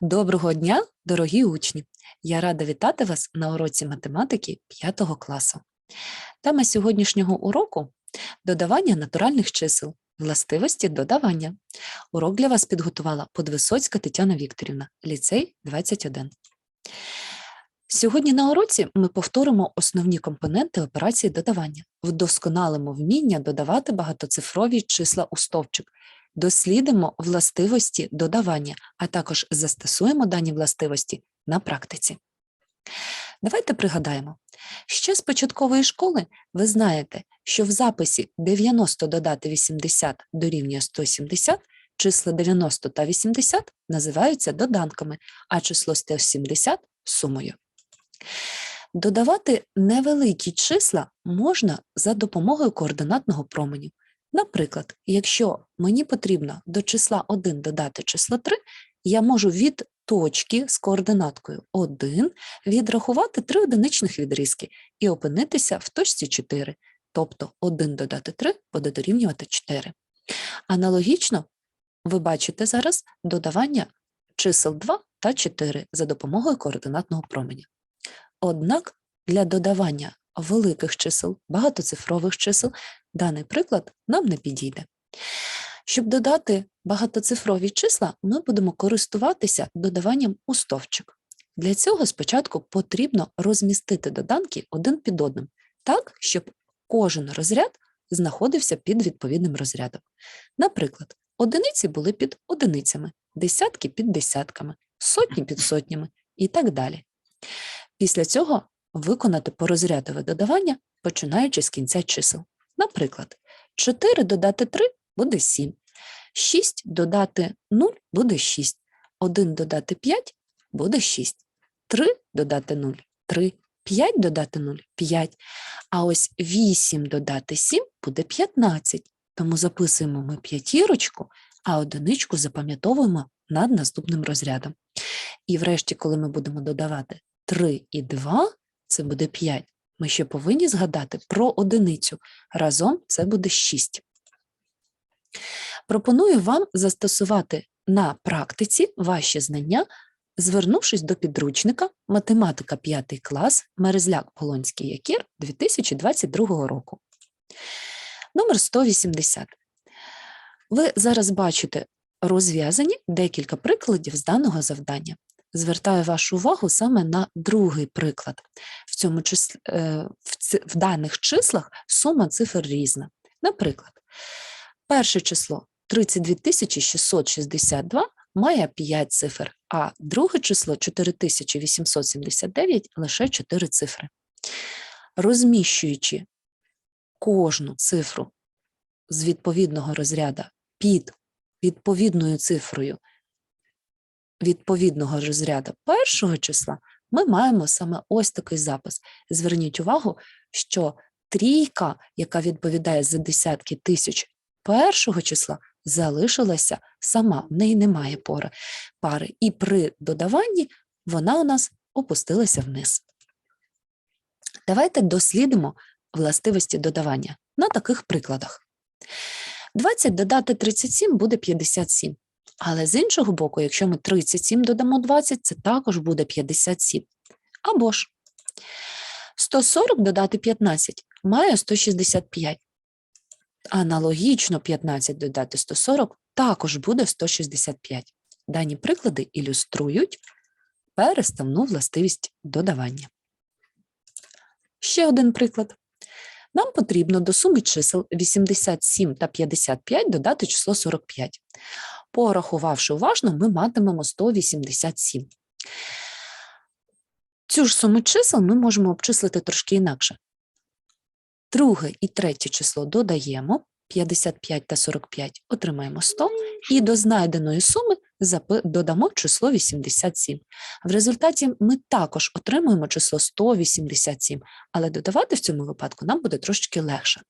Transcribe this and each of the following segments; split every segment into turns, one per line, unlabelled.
Доброго дня, дорогі учні! Я рада вітати вас на уроці математики 5 класу. Тема сьогоднішнього уроку додавання натуральних чисел, властивості додавання. Урок для вас підготувала Подвисоцька Тетяна Вікторівна, ліцей 21. Сьогодні на уроці ми повторимо основні компоненти операції додавання, вдосконалимо вміння додавати багатоцифрові числа у стовпчик, дослідимо властивості додавання, а також застосуємо дані властивості на практиці. Давайте пригадаємо, ще з початкової школи ви знаєте, що в записі 90 додати 80 дорівнює 170 числа 90 та 80 називаються доданками, а число 170 – сумою. Додавати невеликі числа можна за допомогою координатного променю. Наприклад, якщо мені потрібно до числа 1 додати число 3, я можу від точки з координаткою 1 відрахувати 3 одиничних відрізки і опинитися в точці 4, тобто 1 додати 3 буде дорівнювати 4. Аналогічно ви бачите зараз додавання чисел 2 та 4 за допомогою координатного променя. Однак для додавання великих чисел, багатоцифрових чисел, даний приклад нам не підійде. Щоб додати багатоцифрові числа, ми будемо користуватися додаванням у стовпчик. Для цього спочатку потрібно розмістити доданки один під одним, так, щоб кожен розряд знаходився під відповідним розрядом. Наприклад, одиниці були під одиницями, десятки під десятками, сотні під сотнями і так далі. Після цього виконати порозрядове додавання, починаючи з кінця чисел. Наприклад, 4 додати 3 буде 7, 6 додати 0 буде 6, 1 додати 5 буде 6, 3 додати 0 3, 5 додати 0 5, а ось 8 додати 7 буде 15. Тому записуємо ми п'ятірочку, а одиничку запам'ятовуємо над наступним розрядом. І врешті, коли ми будемо додавати 3 і 2 це буде 5. Ми ще повинні згадати про одиницю. Разом це буде 6. Пропоную вам застосувати на практиці ваші знання, звернувшись до підручника Математика 5 клас Мерезляк Полонський Якір 2022 року. Номер 180. Ви зараз бачите розв'язані декілька прикладів з даного завдання. Звертаю вашу увагу саме на другий приклад. В, цьому числі, в, ці, в даних числах сума цифр різна. Наприклад, перше число 32 662 має 5 цифр, а друге число 4879 лише 4 цифри. Розміщуючи кожну цифру з відповідного розряду під відповідною цифрою відповідного розряду першого числа, ми маємо саме ось такий запис. Зверніть увагу, що трійка, яка відповідає за десятки тисяч першого числа, залишилася сама, в неї немає пори, пари. І при додаванні вона у нас опустилася вниз. Давайте дослідимо властивості додавання на таких прикладах. 20 додати 37 буде 57. Але з іншого боку, якщо ми 37 додамо 20, це також буде 57. Або ж 140 додати 15 має 165. Аналогічно 15 додати 140 також буде 165. Дані приклади ілюструють переставну властивість додавання. Ще один приклад. Нам потрібно до суми чисел 87 та 55 додати число 45. Порахувавши уважно, ми матимемо 187. Цю ж суму чисел ми можемо обчислити трошки інакше. Друге і третє число додаємо 55 та 45, отримаємо 100, і до знайденої суми додамо число 87. В результаті ми також отримуємо число 187, але додавати в цьому випадку нам буде трошки легше.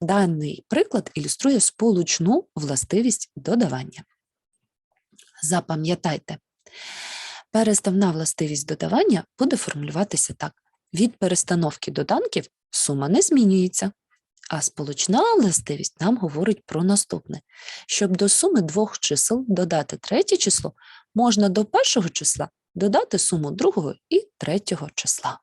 Даний приклад ілюструє сполучну властивість додавання. Запам'ятайте, переставна властивість додавання буде формулюватися так: від перестановки доданків сума не змінюється. А сполучна властивість нам говорить про наступне: щоб до суми двох чисел додати третє число, можна до першого числа додати суму другого і третього числа.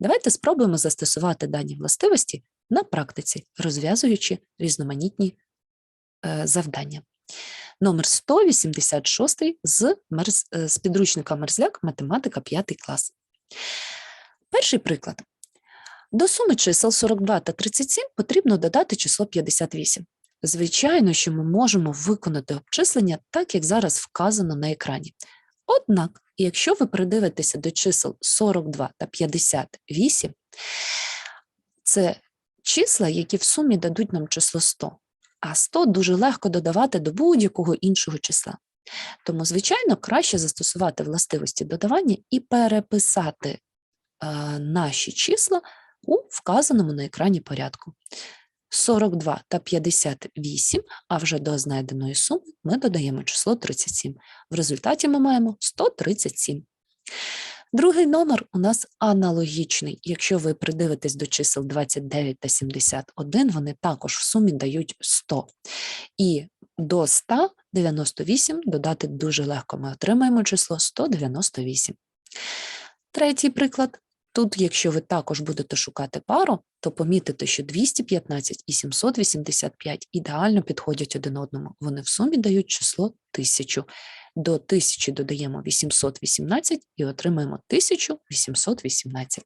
Давайте спробуємо застосувати дані властивості на практиці, розв'язуючи різноманітні е, завдання. Номер 186 з, е, з підручника Мерзляк, математика 5 клас. Перший приклад. До суми чисел 42 та 37 потрібно додати число 58. Звичайно, що ми можемо виконати обчислення так, як зараз вказано на екрані. Однак, якщо ви придивитеся до чисел 42 та 58, це числа, які в сумі дадуть нам число 100, а 100 дуже легко додавати до будь-якого іншого числа. Тому, звичайно, краще застосувати властивості додавання і переписати е, наші числа у вказаному на екрані порядку. 42 та 58, а вже до знайденої суми ми додаємо число 37. В результаті ми маємо 137. Другий номер у нас аналогічний. Якщо ви придивитесь до чисел 29 та 71, вони також в сумі дають 100. І до 198 додати дуже легко. Ми отримаємо число 198. Третій приклад. Тут, якщо ви також будете шукати пару, то помітите, що 215 і 785 ідеально підходять один одному. Вони в сумі дають число 1000. До 1000 додаємо 818 і отримаємо 1818.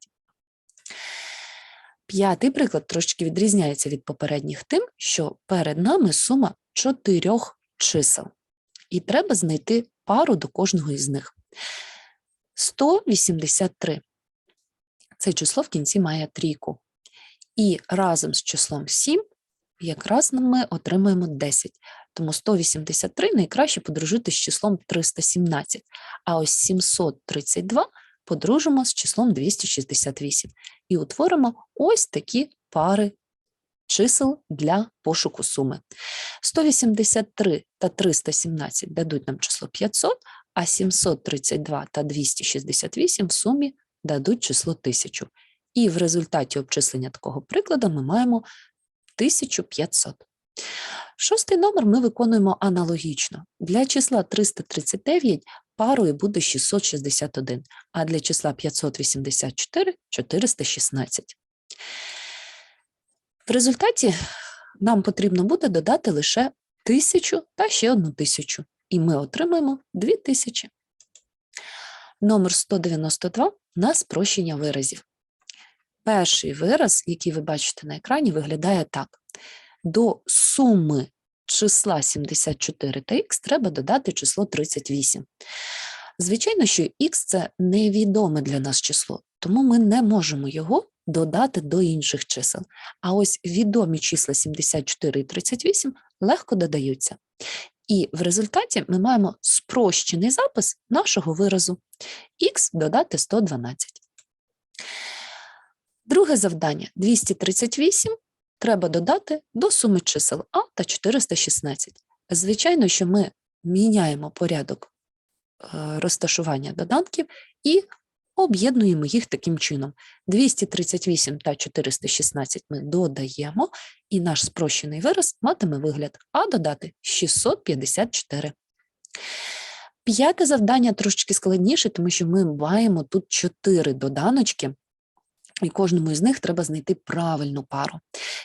П'ятий приклад трошки відрізняється від попередніх тим, що перед нами сума чотирьох чисел. І треба знайти пару до кожного із них. 183. Це число в кінці має трійку. І разом з числом 7 якраз ми отримаємо 10. Тому 183 найкраще подружити з числом 317, а ось 732 подружимо з числом 268 і утворимо ось такі пари чисел для пошуку суми. 183 та 317 дадуть нам число 500, а 732 та 268 в сумі дадуть число 1000. І в результаті обчислення такого прикладу ми маємо 1500. Шостий номер ми виконуємо аналогічно. Для числа 339 парою буде 661, а для числа 584 – 416. В результаті нам потрібно буде додати лише 1000 та ще одну тисячу, і ми отримаємо 2000. Номер 192 на спрощення виразів. Перший вираз, який ви бачите на екрані, виглядає так. До суми числа 74 та х треба додати число 38. Звичайно, що х це невідоме для нас число, тому ми не можемо його додати до інших чисел. А ось відомі числа 74 і 38 легко додаються. І в результаті ми маємо спрощений запис нашого виразу х додати 112. Друге завдання 238 треба додати до суми чисел А та 416. Звичайно, що ми міняємо порядок е, розташування доданків і об'єднуємо їх таким чином. 238 та 416 ми додаємо, і наш спрощений вираз матиме вигляд А додати 654. П'яте завдання трошечки складніше, тому що ми маємо тут чотири доданочки, і кожному із них треба знайти правильну пару.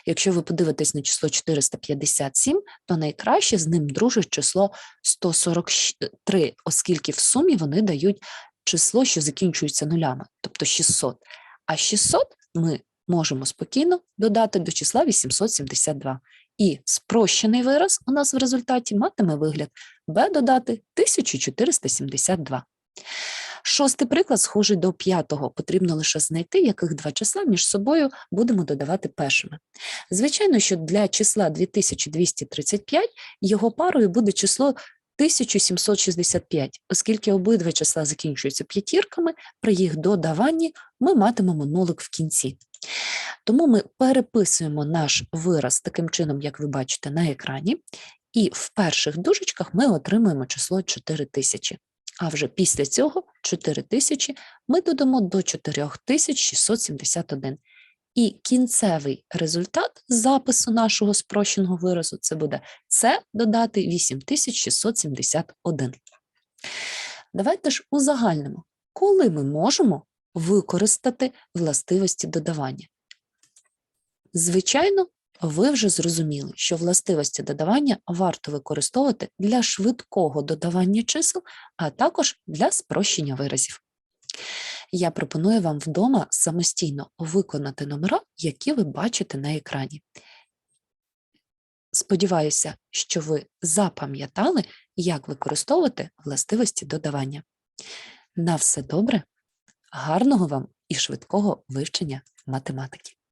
Якщо ви подивитесь на число 457, то найкраще з ним дружить число 143, оскільки в сумі вони дають число, що закінчується нулями, тобто 600. А 600 ми можемо спокійно додати до числа 872. І спрощений вираз у нас в результаті матиме вигляд b додати 1472. Шостий приклад схожий до п'ятого. Потрібно лише знайти, яких два числа між собою будемо додавати першими. Звичайно, що для числа 2235 його парою буде число 1765, оскільки обидва числа закінчуються п'ятірками, при їх додаванні ми матимемо нулик в кінці. Тому ми переписуємо наш вираз таким чином, як ви бачите на екрані, і в перших дужечках ми отримуємо число 4000. А вже після цього 4000 ми додамо до 4671. І кінцевий результат запису нашого спрощеного виразу це буде це додати 8671. Давайте ж узагальнимо, коли ми можемо використати властивості додавання. Звичайно, ви вже зрозуміли, що властивості додавання варто використовувати для швидкого додавання чисел, а також для спрощення виразів. Я пропоную вам вдома самостійно виконати номера, які ви бачите на екрані. Сподіваюся, що ви запам'ятали, як використовувати властивості додавання. На все добре, гарного вам і швидкого вивчення математики!